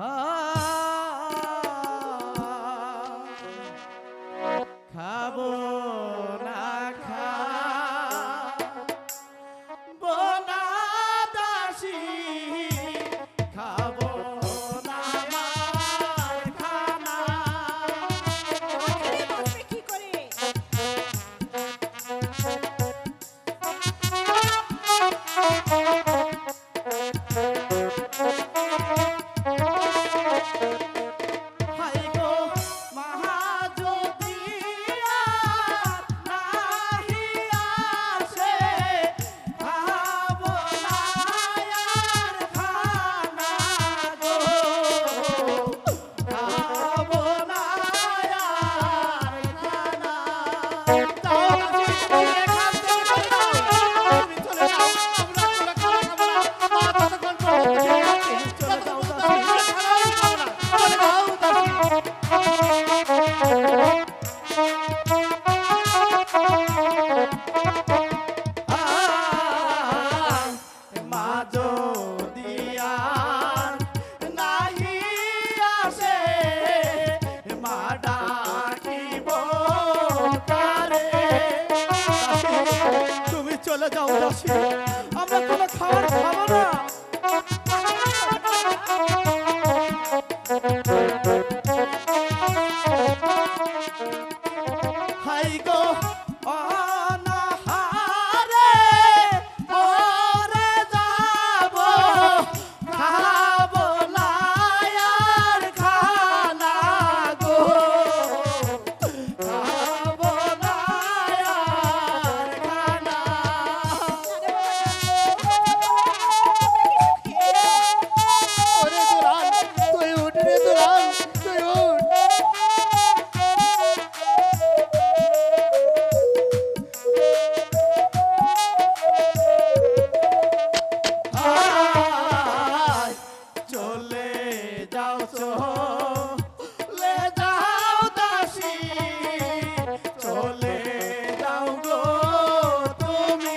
Ah বসে আমরা কোনো খাওয়ার চলে যাও দাসী চলে যাও গো তুমি।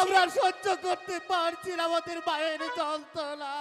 আমরা সহ্য করতে পারছি না আমাদের জল তোলা